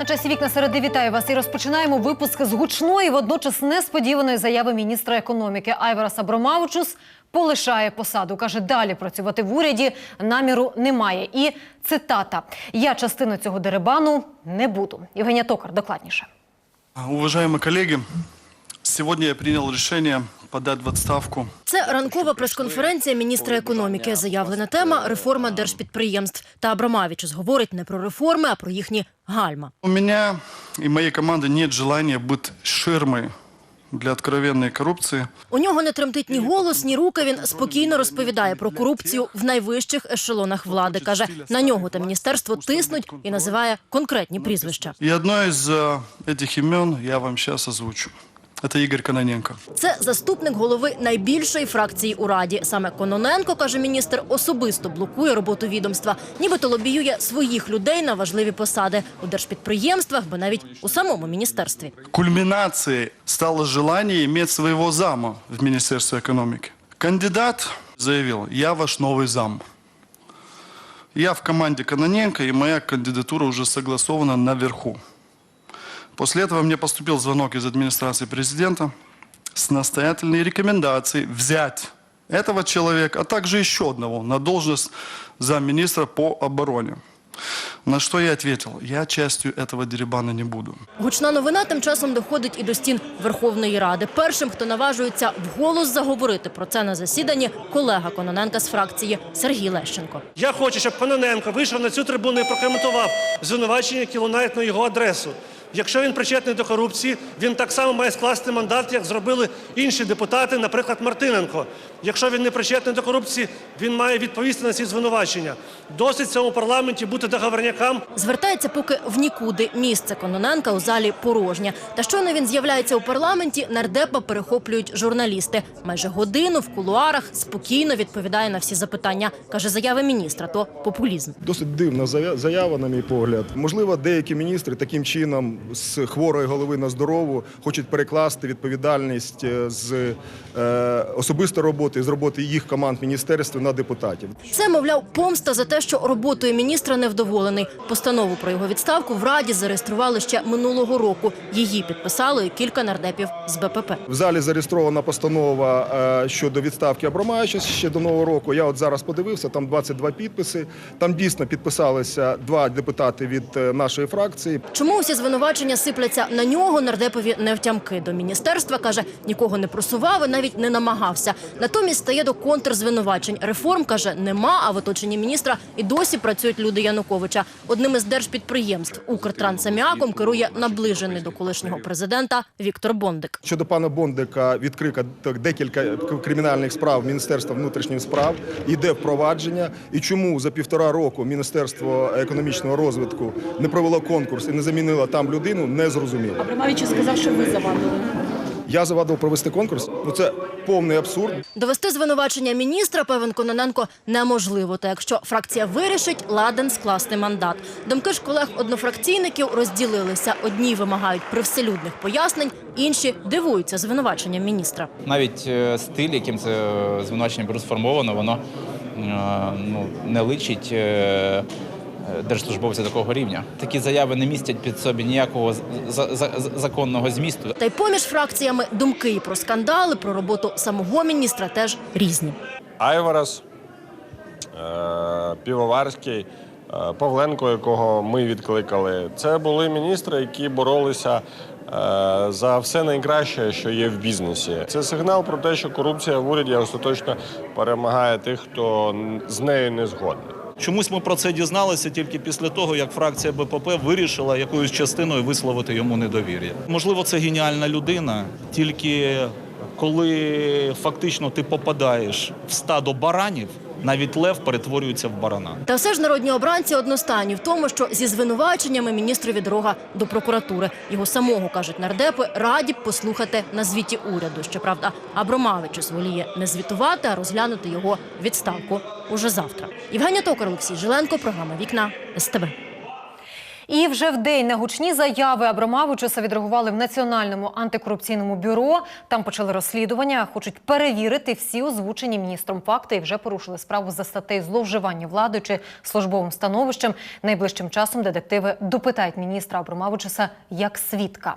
На часі вікна середи вітаю вас і розпочинаємо випуск з гучної, водночас несподіваної заяви міністра економіки Айвара Сабромавчус полишає посаду. каже, далі працювати в уряді наміру немає. І цитата: Я частину цього дерибану не буду. Євгенія Токар докладніше. Уважаємо коллеги, сегодня я принял решение подать в отставку. Це ранкова прес-конференція міністра економіки. Заявлена тема реформа держпідприємств. Та Абрамавічус говорить не про реформи, а про їхні гальма. У меня и моей команды нет желания быть ширмой для откровенной коррупции. У нього не тремтить ні голос, ні рука. Він спокійно розповідає про корупцію в найвищих ешелонах влади. каже, на нього та міністерство тиснуть і називає конкретні прізвища. И одно из э, этих имен я вам сейчас озвучу. Это Игорь Кононенко. Це заступник голови найбільшої фракції у раді. Саме Кононенко, каже міністр, особисто блокує роботу відомства, нібито лобіює своїх людей на важливі посади у держпідприємствах, бо навіть у самому міністерстві. Кульминацией стало желание иметь своего зама в Министерстве экономики. Кандидат заявил, я ваш новый зам. Я в команде Кононенко, и моя кандидатура уже согласована наверху. После этого мне поступил звонок из администрации президента с настоятельной рекомендацией взять этого человека, а также еще одного на должность замминистра по обороне. На что я ответил, я частью этого дерибана не буду. Гучна новина тим часом доходить і до стін Верховної Ради. Першим, хто наважується вголос заговорити про це на засіданні, колега Кононенка з фракції Сергій Лещенко. Я хочу, щоб Кононенко вийшов на цю трибуну і прокоментував звинувачення, які лунають на його адресу. Якщо він причетний до корупції, він так само має скласти мандат, як зробили інші депутати, наприклад, Мартиненко. Якщо він не причетний до корупції, він має відповісти на ці звинувачення. Досить в цьому парламенті бути договорнякам. Звертається поки в нікуди. Місце Кононенка у залі порожнє. Та щойно він з'являється у парламенті, нардепа перехоплюють журналісти. Майже годину в кулуарах спокійно відповідає на всі запитання. Каже, заяви міністра то популізм. Досить дивна зая- заява, на мій погляд. Можливо, деякі міністри таким чином з хворої голови на здорову хочуть перекласти відповідальність е, з е, особистої роботи, з роботи їх команд міністерства на депутатів. Це, мовляв, помста за те, що роботою міністра невдоволений. Постанову про його відставку в Раді зареєстрували ще минулого року. Її підписало і кілька нардепів з БПП. В залі зареєстрована постанова е, щодо відставки Абромаєвича ще до нового року. Я от зараз подивився, там 22 підписи. Там дійсно підписалися два депутати від е, нашої фракції. Чому усі звинувачення сипляться на нього? Нардепові не втямки до міністерства каже, нікого не просував і навіть не намагався. Натомість стає до контрзвинувачень. Реформ каже, нема. А в оточенні міністра і досі працюють люди Януковича. Одним із держпідприємств Укртрансаміаком керує наближений до колишнього президента Віктор Бондик. Щодо пана Бондика відкрито так, декілька кримінальних справ Міністерства внутрішніх справ. Йде впровадження. І чому за півтора року Міністерство економічного розвитку не провело конкурс і не замінило там людину, не зрозуміло. Абрамавич сказав, що ви завадили. Я завадив провести конкурс. Ну це повний абсурд. Довести звинувачення міністра, певен Кононенко, неможливо. Та якщо фракція вирішить, ладен скласти мандат. Думки ж колег-однофракційників розділилися. Одні вимагають привселюдних пояснень, інші дивуються звинуваченням міністра. Навіть е, стиль, яким це е, звинувачення було сформовано, воно е, ну, не личить держслужбовця такого рівня. Такі заяви не містять під собі ніякого законного змісту. Та й поміж фракціями думки і про скандали, про роботу самого міністра теж різні. Айварас, е, Півоварський, е, Павленко, якого ми відкликали. Це були міністри, які боролися е, за все найкраще, що є в бізнесі. Це сигнал про те, що корупція в уряді остаточно перемагає тих, хто з нею не згодний. Чомусь ми про це дізналися тільки після того, як фракція БПП вирішила якоюсь частиною висловити йому недовір'я. Можливо, це геніальна людина, тільки коли фактично ти попадаєш в стадо баранів, навіть лев перетворюється в барана. Та все ж народні обранці одностайні в тому, що зі звинуваченнями міністрові дорога до прокуратури. Його самого кажуть нардепи, раді б послухати на звіті уряду. Щоправда, Абромавичус воліє не звітувати, а розглянути його відставку уже завтра. Євгенія Токар, Олексій Жиленко, програма Вікна СТБ. І вже в день на гучні заяви Абрамавичуса відреагували в Національному антикорупційному бюро. Там почали розслідування, хочуть перевірити всі озвучені міністром факти і вже порушили справу за статтею зловживання влади чи службовим становищем. Найближчим часом детективи допитають міністра Абрамавичуса як свідка.